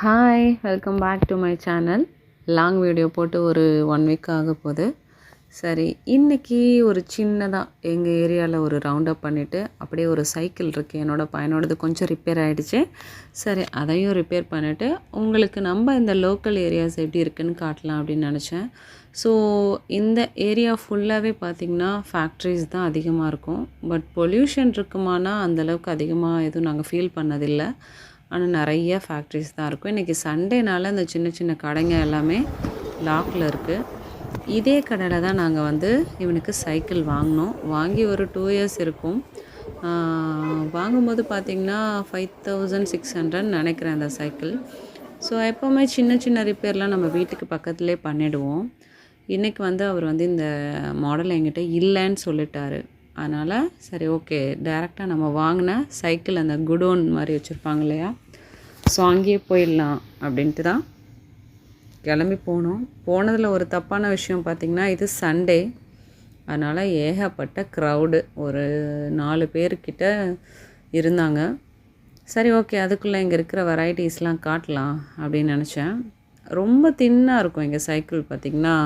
Hi welcome back to my channel long video போட்டு ஒரு one week ஆக போகுது. சரி இன்றைக்கி ஒரு சின்னதாக எங்கள் ஏரியாவில் ஒரு ரவுண்ட் அப் பண்ணிவிட்டு அப்படியே ஒரு சைக்கிள் இருக்குது என்னோடய பையனோடது கொஞ்சம் ரிப்பேர் ஆகிடுச்சு சரி அதையும் ரிப்பேர் பண்ணிவிட்டு உங்களுக்கு நம்ம இந்த லோக்கல் ஏரியாஸ் எப்படி இருக்குன்னு காட்டலாம் அப்படின்னு நினச்சேன். ஸோ இந்த ஏரியா ஃபுல்லாகவே பார்த்திங்கன்னா ஃபேக்ட்ரிஸ் தான் அதிகமாக இருக்கும். பட் பொல்யூஷன் இருக்குமானா அந்தளவுக்கு அதிகமாக எதுவும் நாங்கள் ஃபீல் பண்ணதில்லை. ஆனால் நிறைய ஃபேக்ட்ரிஸ் தான் இருக்கும். இன்றைக்கி சண்டேனால அந்த சின்ன சின்ன கடைங்க எல்லாமே லாக்கில் இருக்குது இதே கடையில் தான் நாங்கள் வந்து இவனுக்கு சைக்கிள் வாங்கினோம். வாங்கி ஒரு டூ இயர்ஸ் இருக்கும். வாங்கும்போது பார்த்திங்கன்னா ஃபைவ் தௌசண்ட் சிக்ஸ் ஹண்ட்ரட் நினைக்கிறேன் அந்த சைக்கிள் ஸோ எப்போவுமே சின்ன சின்ன ரிப்பேர்லாம் நம்ம வீட்டுக்கு பக்கத்துலேயே பண்ணிவிடுவோம் இன்றைக்கி வந்து அவர் வந்து இந்த மாடல் என்கிட்ட இல்லைன்னு சொல்லிட்டாரு. அதனால் சரி ஓகே. டேரெக்டாக நம்ம வாங்கின சைக்கிள் அந்த குடோன் மாதிரி வச்சுருப்பாங்க இல்லையா? ஸோ அங்கேயே போயிடலாம் அப்படின்ட்டு தான் கிளம்பி போனோம். போனதில் ஒரு தப்பான விஷயம் பார்த்திங்கன்னா இது சண்டே அதனால் ஏகப்பட்ட க்ரௌடு ஒரு நாலு பேர்கிட்ட இருந்தாங்க. சரி ஓகே அதுக்குள்ளே இங்கே இருக்கிற வெரைட்டிஸ்லாம் காட்டலாம் அப்படின்னு நினச்சேன். ரொம்ப தின்னாக இருக்கும் எங்கள் சைக்கிள் பார்த்திங்கன்னா.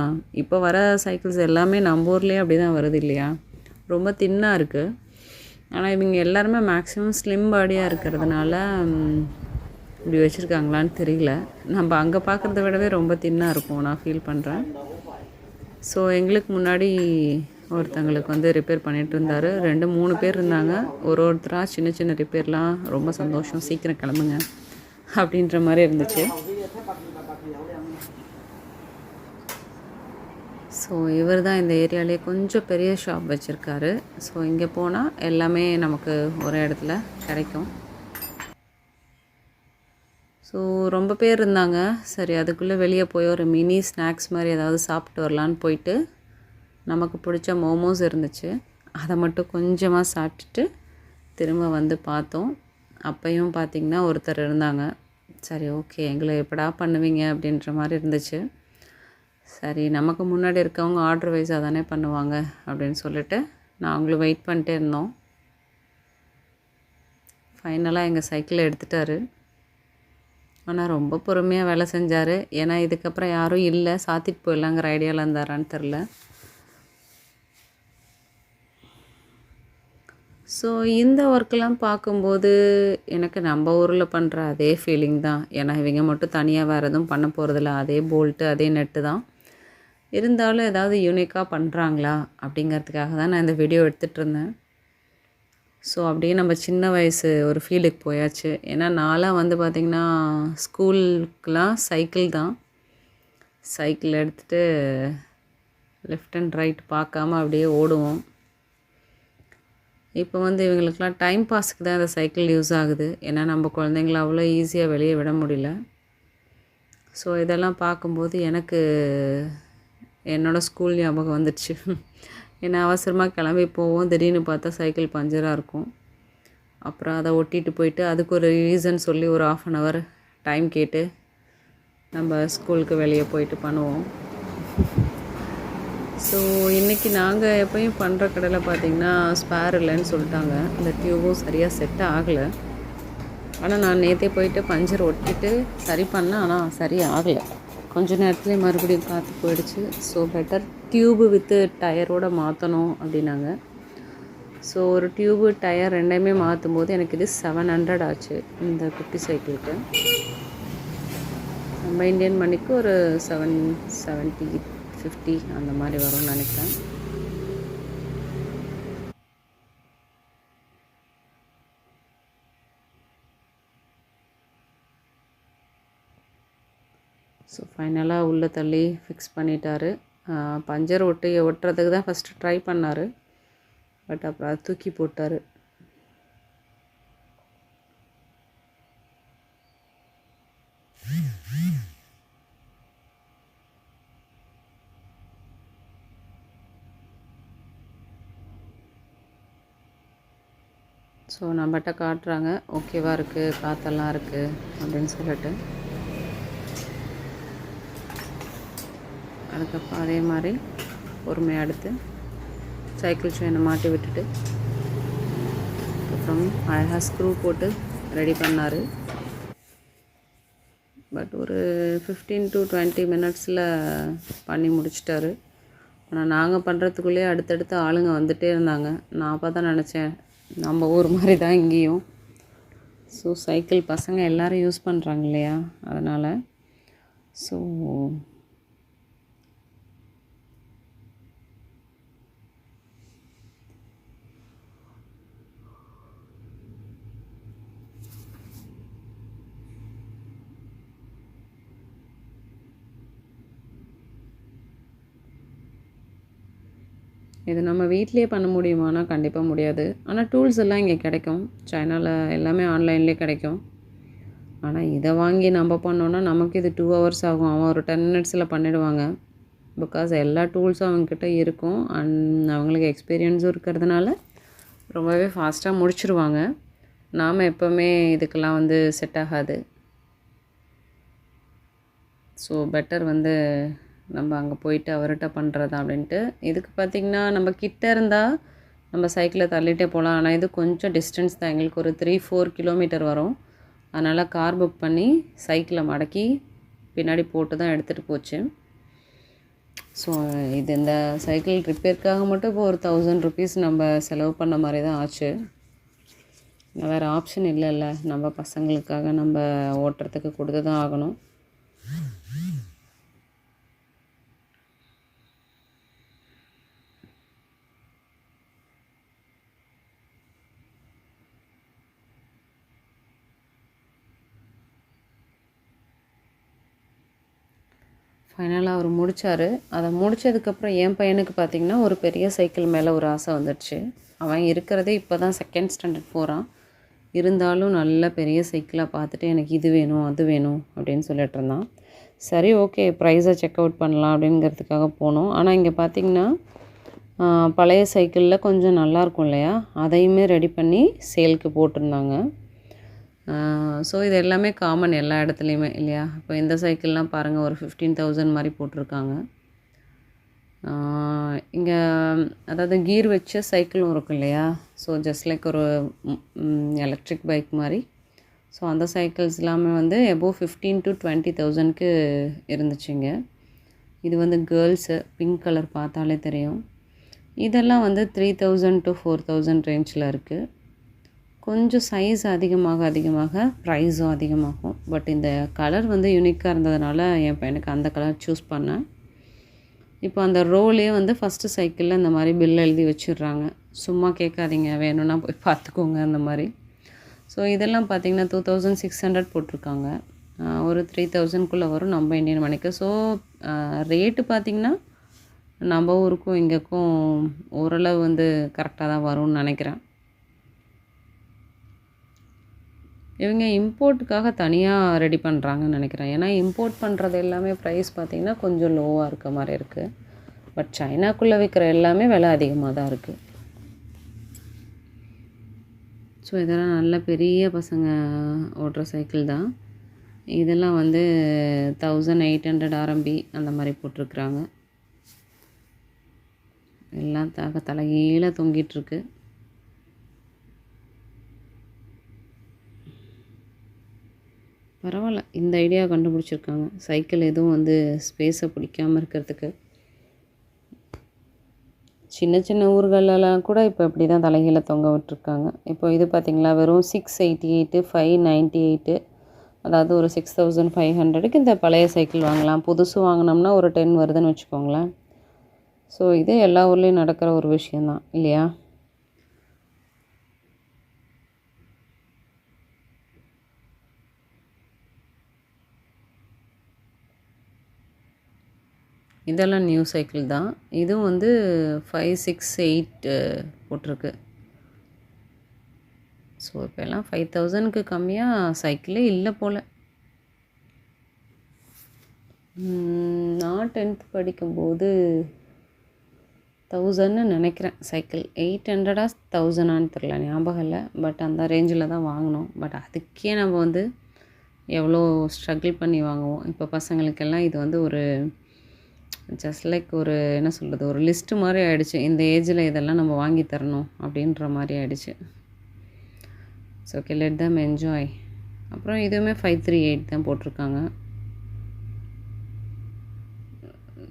இப்போ வர சைக்கிள்ஸ் எல்லாமே நம்ம ஊர்லேயே அப்படி தான் வருது இல்லையா? ரொம்ப தின்னாக இருக்குது ஆனால் இவங்க எல்லாருமே மேக்ஸிமம் ஸ்லிம் பாடியாக இருக்கிறதுனால இப்படி வச்சுருக்காங்களான்னு தெரியல. நம்ம அங்கே பார்க்குறத விடவே ரொம்ப தின்னாக இருக்கும் நான் ஃபீல் பண்ணுறேன் ஸோ எங்களுக்கு முன்னாடி ஒருத்தங்களுக்கு வந்து ரிப்பேர் பண்ணிட்டு இருந்தார். ரெண்டு மூணு பேர் இருந்தாங்க. ஒரு ஒருத்தராக சின்ன சின்ன ரிப்பேர்லாம் ரொம்ப சந்தோஷம். சீக்கிரம் கிளம்புங்க. அப்படின்ற மாதிரி இருந்துச்சு. ஸோ இவர் தான் இந்த ஏரியாலே கொஞ்சம் பெரிய ஷாப் வச்சுருக்காரு. ஸோ இங்கே போனால் எல்லாமே நமக்கு ஒரு இடத்துல கிடைக்கும். ஸோ ரொம்ப பேர் இருந்தாங்க. சரி அதுக்குள்ளே வெளியே போய் ஒரு மினி ஸ்நாக்ஸ் மாதிரி ஏதாவது சாப்பிட்டு வரலான்னு போயிட்டு நமக்கு பிடிச்ச மோமோஸ் இருந்துச்சு. அதை மட்டும் கொஞ்சமாக சாப்பிட்டுட்டு திரும்ப வந்து பார்த்தோம். அப்பையும் பார்த்திங்கன்னா ஒருத்தர் இருந்தாங்க. சரி ஓகே எங்களை எப்படா பண்ணுவீங்க அப்படின்ற மாதிரி இருந்துச்சு. சரி நமக்கு முன்னாடி இருக்கவங்க ஆர்டர் வைஸாக தானே பண்ணுவாங்க அப்படின்னு சொல்லிட்டு நாங்களும் வெயிட் பண்ணிட்டே இருந்தோம். ஃபைனலாக எங்கள் சைக்கிளை எடுத்துட்டாரு. ஆனால் ரொம்ப பொறுமையாக வேலை செஞ்சார். ஏன்னா இதுக்கப்புறம் யாரும் இல்லை. சாத்திட்டு போயிடலாங்கிற ஐடியாவில் இருந்தாரான்னு தெரில ஸோ இந்த ஒர்க்கெலாம் பார்க்கும்போது எனக்கு நம்ம ஊரில் பண்ணுற அதே ஃபீலிங் தான். ஏன்னா இவங்க மட்டும் தனியாக வேறு எதுவும் பண்ண போகிறதில்ல அதே போல்ட்டு அதே நெட்டு தான். இருந்தாலும் ஏதாவது யூனிக்காக பண்ணுறாங்களா அப்படிங்கிறதுக்காக தான் நான் இந்த வீடியோ எடுத்துகிட்டு இருந்தேன். ஸோ அப்படியே நம்ம சின்ன வயசு ஒரு ஃபீலுக்கு போயாச்சு. ஏன்னா நாளாக வந்து பார்த்திங்கன்னா ஸ்கூலுக்கெலாம் சைக்கிள் தான். சைக்கிள் எடுத்துகிட்டு லெஃப்ட் அண்ட் ரைட் பார்க்காம அப்படியே ஓடுவோம். இப்போ வந்து இவங்களுக்கெலாம் டைம் பாஸுக்கு தான் இந்த சைக்கிள் யூஸ் ஆகுது. ஏன்னா நம்ம குழந்தைங்கள அவ்வளோ ஈஸியாக வெளியே விட முடியல. ஸோ இதெல்லாம் பார்க்கும்போது எனக்கு என்னோடய ஸ்கூல் ஞாபகம் வந்துடுச்சு ஏன்னா அவசரமாக கிளம்பி போவோம். திடீர்னு பார்த்தா சைக்கிள் பஞ்சராக இருக்கும். அப்புறம் அதை ஒட்டிட்டு போயிட்டு அதுக்கு ஒரு ரீசன் சொல்லி ஒரு ஆஃப் அன் ஹவர் டைம் கேட்டு நம்ம ஸ்கூலுக்கு வெளியே போயிட்டு பண்ணுவோம். ஸோ இன்றைக்கி நாங்கள் எப்பயும் பண்ணுற கடையில் பார்த்திங்கன்னா ஸ்பேர் இல்லைன்னு சொல்லிட்டாங்க. அந்த டியூபும் சரியாக செட் ஆகலை. ஆனால் நான் நேற்றே போயிட்டு பஞ்சர் ஒட்டிட்டு சரி பண்ணேன். ஆனால் சரி ஆகலை. கொஞ்ச நேரத்துலேயே மறுபடியும் காற்று போயிடுச்சு. ஸோ பெட்டர் டியூபு வித்து டயரோட மாற்றணும் அப்படின்னாங்க. ஸோ ஒரு டியூபு டயர் ரெண்டையுமே மாற்றும் போது எனக்கு இது செவன் ஹண்ட்ரட் ஆச்சு இந்த குட்டி சைக்கிளுக்கு. நம்ம இந்தியன் மணிக்கு ஒரு செவன் செவன்ட்டி ஃபிஃப்டி அந்த மாதிரி வரும்னு நினைக்கிறேன். ஸோ ஃபைனலாக உள்ளே தள்ளி ஃபிக்ஸ் பண்ணிட்டாரு. பஞ்சர் ஒட்டி ஒட்டுறதுக்கு தான் ஃபஸ்ட்டு ட்ரை பண்ணார். பட் அப்புறம் தூக்கி போட்டார். ஸோ நம்மகிட்ட காட்டுறாங்க. ஓகேவாக இருக்குது காற்றெல்லாம் இருக்குது அப்படின்னு சொல்லிட்டு. அதுக்கப்புறம் அதே மாதிரி பொறுமையாக எடுத்து சைக்கிள் செயினை மாட்டி விட்டுட்டு அப்புறம் அழகாக ஸ்க்ரூ போட்டு ரெடி பண்ணார். பட் ஒரு ஃபிஃப்டீன் டு டுவெண்ட்டி மினிட்ஸில் பண்ணி முடிச்சிட்டாரு. ஆனால் நாங்கள் பண்ணுறதுக்குள்ளேயே அடுத்தடுத்து ஆளுங்க வந்துகிட்டே இருந்தாங்க. நான் அப்போ தான் நினச்சேன் நம்ம ஊர் மாதிரி தான் இங்கேயும். ஸோ சைக்கிள் பசங்க எல்லோரும் யூஸ் பண்ணுறாங்க இல்லையா? அதனால் ஸோ இது நம்ம வீட்டிலேயே பண்ண முடியுமானா கண்டிப்பாக முடியாது. ஆனால் டூல்ஸ் எல்லாம் இங்கே கிடைக்கும். சைனாவில் எல்லாமே ஆன்லைன்லேயே கிடைக்கும். ஆனால் இதை வாங்கி நம்ம பண்ணோன்னா நமக்கு இது டூ ஹவர்ஸ் ஆகும். அவன் ஒரு டென் மினிட்ஸில் பண்ணிவிடுவாங்க பிகாஸ் எல்லா டூல்ஸும் அவங்கக்கிட்ட இருக்கும். அண்ட் அவங்களுக்கு எக்ஸ்பீரியன்ஸும் இருக்கிறதுனால ரொம்பவே ஃபாஸ்ட்டாக முடிச்சுருவாங்க. நாம் எப்போவுமே இதுக்கெல்லாம் வந்து செட் ஆகாது. ஸோ பெட்டர் வந்து நம்ம அங்கே போயிட்டு அவர்கிட்ட பண்ணுறதா அப்படின்ட்டு. இதுக்கு பார்த்திங்கன்னா நம்ம கிட்ட இருந்தால் நம்ம சைக்கிளை தள்ளிகிட்டே போகலாம் ஆனால் இது கொஞ்சம் டிஸ்டன்ஸ் தான். எங்களுக்கு ஒரு த்ரீ ஃபோர் கிலோமீட்டர் வரும். அதனால் கார் புக் பண்ணி சைக்கிளை மடக்கி பின்னாடி போட்டு தான் எடுத்துகிட்டு போச்சு. ஸோ இது இந்த சைக்கிள் ரிப்பேருக்காக மட்டும் இப்போ ஒரு தௌசண்ட் ருபீஸ் நம்ம செலவு பண்ண மாதிரி தான் ஆச்சு. வேறு ஆப்ஷன் இல்லைல்ல. நம்ம பசங்களுக்காக நம்ம ஓட்டுறதுக்கு கொடுத்து தான் ஆகணும். ஃபைனலாக அவர் முடித்தார் அதை முடித்ததுக்கப்புறம் என் பையனுக்கு பார்த்திங்கன்னா ஒரு பெரிய சைக்கிள் மேலே ஒரு ஆசை வந்துடுச்சு அவன் இருக்கிறதே இப்போ தான் செகண்ட் ஸ்டாண்டர்ட் போகிறான் இருந்தாலும் நல்ல பெரிய சைக்கிளாக பார்த்துட்டு எனக்கு இது வேணும் அது வேணும் அப்படின்னு சொல்லிட்டு இருந்தான். சரி ஓகே ப்ரைஸை செக் அவுட் பண்ணலாம் அப்படிங்கிறதுக்காக போனோம். ஆனால் இங்கே பார்த்திங்கன்னா பழைய சைக்கிளில் கொஞ்சம் நல்லாயிருக்கும் இல்லையா? அதையுமே ரெடி பண்ணி சேலுக்கு போட்டிருந்தாங்க. ஸோ இது எல்லாமே காமன் எல்லா இடத்துலையுமே இல்லையா? இப்போ இந்த சைக்கிள்லாம் பாருங்கள் ஒரு ஃபிஃப்டீன் தௌசண்ட் மாதிரி போட்டிருக்காங்க. இங்கே அதாவது கீர் வச்ச சைக்கிளும் இருக்கும் இல்லையா? ஸோ ஜஸ்ட் லைக் ஒரு எலக்ட்ரிக் பைக் மாதிரி ஸோ அந்த சைக்கிள்ஸ் எல்லாமே வந்து எபோவ் ஃபிஃப்டீன் டு டுவெண்ட்டி தௌசண்ட்க்கு இருந்துச்சுங்க. இது வந்து கேர்ள்ஸு பிங்க் கலர் பார்த்தாலே தெரியும். இதெல்லாம் வந்து three thousand to four thousand ரேஞ்சில் இருக்குது கொஞ்சம் சைஸ் அதிகமாக அதிகமாக ப்ரைஸும் அதிகமாகும். பட் இந்த கலர் வந்து யூனிக்காக இருந்ததுனால என் பையனுக்கு அந்த கலர் சூஸ் பண்ணேன். இப்போ அந்த ரோலே வந்து ஃபஸ்ட்டு சைக்கிளில் இந்த மாதிரி பில் எழுதி வச்சிடுறாங்க. சும்மா கேட்காதீங்க வேணும்னா போய் பார்த்துக்கோங்க அந்த மாதிரி. ஸோ இதெல்லாம் பார்த்திங்கன்னா டூ தௌசண்ட் சிக்ஸ் ஹண்ட்ரட் போட்டிருக்காங்க. ஒரு த்ரீ தௌசண்ட்குள்ளே வரும் நம்ம இந்தியன் மணிக்கு ஸோ ரேட்டு பார்த்திங்கன்னா நம்ம ஊருக்கும் இங்கேக்கும் ஓரளவு வந்து கரெக்டாக தான் வரும்னு நினைக்கிறேன். இவங்க இம்போர்ட்டுக்காக தனியாக ரெடி பண்ணுறாங்கன்னு நினைக்கிறேன். ஏன்னா இம்போர்ட் பண்ணுறது எல்லாமே ப்ரைஸ் பார்த்திங்கன்னா கொஞ்சம் லோவாக இருக்க மாதிரி இருக்குது பட் சைனாக்குள்ளே விற்கிற எல்லாமே விலை அதிகமாக தான் இருக்குது ஸோ இதெல்லாம் நல்ல பெரிய பசங்க ஓட்டுற சைக்கிள் தான். இதெல்லாம் வந்து தௌசண்ட் எயிட் ஹண்ட்ரட் ஆர்எம்பி அந்த மாதிரி போட்டிருக்குறாங்க. எல்லாம் தாக தலைகீழ தொங்கிட்டுருக்கு பரவாயில்ல. இந்த ஐடியா கண்டுபிடிச்சிருக்காங்க. சைக்கிள் எதுவும் வந்து ஸ்பேஸை பிடிக்காமல் இருக்கிறதுக்கு. சின்ன சின்ன ஊர்களெல்லாம் கூட இப்போ இப்படி தான் தலைகீழ தொங்க விட்டுருக்காங்க. இப்போ இது பார்த்திங்களா வெறும் six eighty eight five ninety eight அதாவது ஒரு சிக்ஸ் தௌசண்ட் ஃபைவ் ஹண்ட்ரடுக்கு இந்த பழைய சைக்கிள் வாங்கலாம். புதுசு வாங்கினோம்னா ஒரு டென் வருதுன்னு வச்சுக்கோங்களேன். ஸோ இது எல்லா ஊர்லேயும் நடக்கிற ஒரு விஷயந்தான் இல்லையா? இதெல்லாம் நியூ சைக்கிள் தான். இதுவும் வந்து ஃபைவ் சிக்ஸ் எயிட் போட்டிருக்கு. ஸோ இப்போ எல்லாம் ஃபைவ் தௌசண்ட்க்கு கம்மியாக சைக்கிளே இல்லை போல். நான் டென்த் படிக்கும்போது தௌசண்ட்னு நினைக்கிறேன். சைக்கிள் எயிட் ஹண்ட்ரடா தௌசண்டான்னு தெரில ஞாபகம் இல்லை. பட் அந்த ரேஞ்சில் தான் வாங்கினோம் பட் அதுக்கே நம்ம வந்து எவ்வளோ ஸ்ட்ரகிள் பண்ணி வாங்குவோம். இப்போ பசங்களுக்கெல்லாம் இது வந்து ஒரு ஜஸ்ட் லைக் ஒரு என்ன சொல்கிறது ஒரு லிஸ்ட்டு மாதிரி ஆகிடுச்சு இந்த ஏஜில் இதெல்லாம் நம்ம வாங்கி தரணும் அப்படின்ற மாதிரி ஆகிடுச்சு so okay let them enjoy அப்புறம் இதுவுமே ஃபைவ் த்ரீ எயிட் தான் போட்டிருக்காங்க.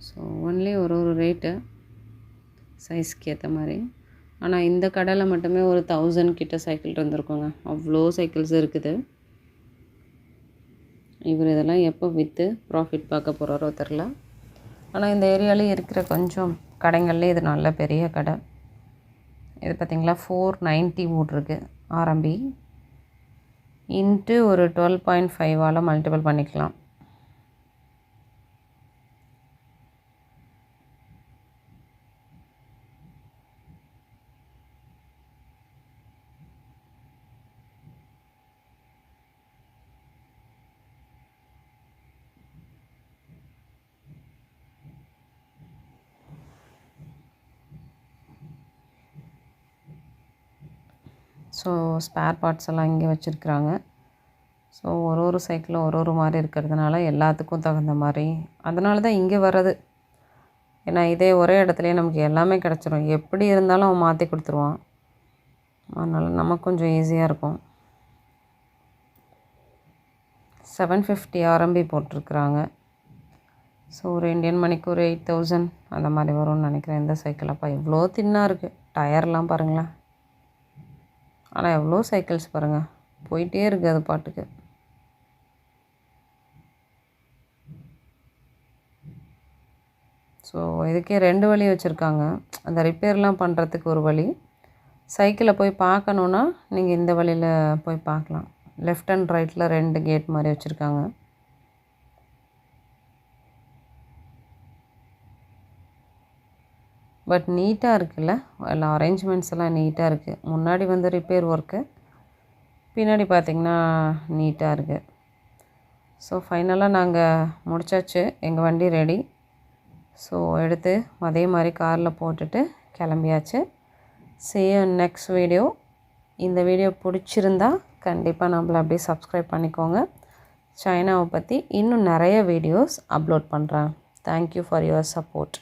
ஸோ ஒன்லி ஒரு ஒரு ரேட்டு சைஸ்க்கு ஏற்ற மாதிரி. ஆனால் இந்த கடையில் மட்டுமே ஒரு தௌசண்ட் கிட்ட சைக்கிள் இருந்திருக்கோங்க அவ்வளோ சைக்கிள்ஸ் இருக்குது. இவர் இதெல்லாம் எப்போ விற்று ப்ராஃபிட் பார்க்க போகிறாரோ தெரில ஆனால் இந்த ஏரியாவில் இருக்கிற கொஞ்சம் கடைங்கள்லேயே இது நல்ல பெரிய கடை. இது பார்த்திங்களா ஃபோர் நைன்ட்டி மூட் இருக்குது ஆரம்பி இன்ட்டு ஒரு டுவெல் பாயிண்ட் ஃபைவால் மல்டிபிள் பண்ணிக்கலாம். ஸோ ஸ்பேர் பார்ட்ஸ் எல்லாம் இங்கே வச்சுருக்குறாங்க. ஸோ ஒரு ஒரு சைக்கிளும் ஒரு ஒரு மாதிரி இருக்கிறதுனால எல்லாத்துக்கும் தகுந்த மாதிரி. அதனால தான் இங்கே வர்றது. ஏன்னா இதே ஒரே இடத்துலையே நமக்கு எல்லாமே கிடச்சிரும். எப்படி இருந்தாலும் அவன் மாற்றி கொடுத்துருவான். அதனால் நமக்கு கொஞ்சம் ஈஸியாக இருக்கும். செவன் ஃபிஃப்டி ஆர்எம்பி போட்டிருக்குறாங்க. ஸோ ஒரு இண்டியன் மணிக்கு ஒரு எயிட் தௌசண்ட் அந்த மாதிரி வரும்னு நினைக்கிறேன். இந்த சைக்கிள் அப்போ இவ்வளோ தின்னாக இருக்குது டயர்லாம் பாருங்களேன். ஆனால் எவ்வளோ சைக்கிள்ஸ் பாருங்கள் போயிட்டே இருக்குது அது பாட்டுக்கு. ஸோ இதுக்கே ரெண்டு வழி வச்சுருக்காங்க. அந்த ரிப்பேர்லாம் பண்ணுறதுக்கு ஒரு வழி. சைக்கிளை போய் பார்க்கணுன்னா நீங்கள் இந்த வழியில் போய் பார்க்கலாம். லெஃப்ட் அண்ட் ரைட்டில் ரெண்டு கேட் மாதிரி வச்சுருக்காங்க. பட் நீட்டாக இருக்குல்ல? எல்லா அரேஞ்ச்மெண்ட்ஸ் எல்லாம் நீட்டாக இருக்குது முன்னாடி வந்து ரிப்பேர் ஒர்க்கு பின்னாடி பார்த்திங்கன்னா நீட்டாக இருக்குது ஸோ ஃபைனலாக நாங்கள் முடிச்சாச்சு. எங்கள் வண்டி ரெடி ஸோ எடுத்து அதே மாதிரி காரில் போட்டுட்டு கிளம்பியாச்சு. சேம் நெக்ஸ்ட் வீடியோ இந்த வீடியோ பிடிச்சிருந்தா கண்டிப்பாக நம்மளை அப்படியே சப்ஸ்கிரைப் பண்ணிக்கோங்க. சைனாவை பற்றி இன்னும் நிறைய வீடியோஸ் அப்லோட் பண்ணுறேன் thank you for your support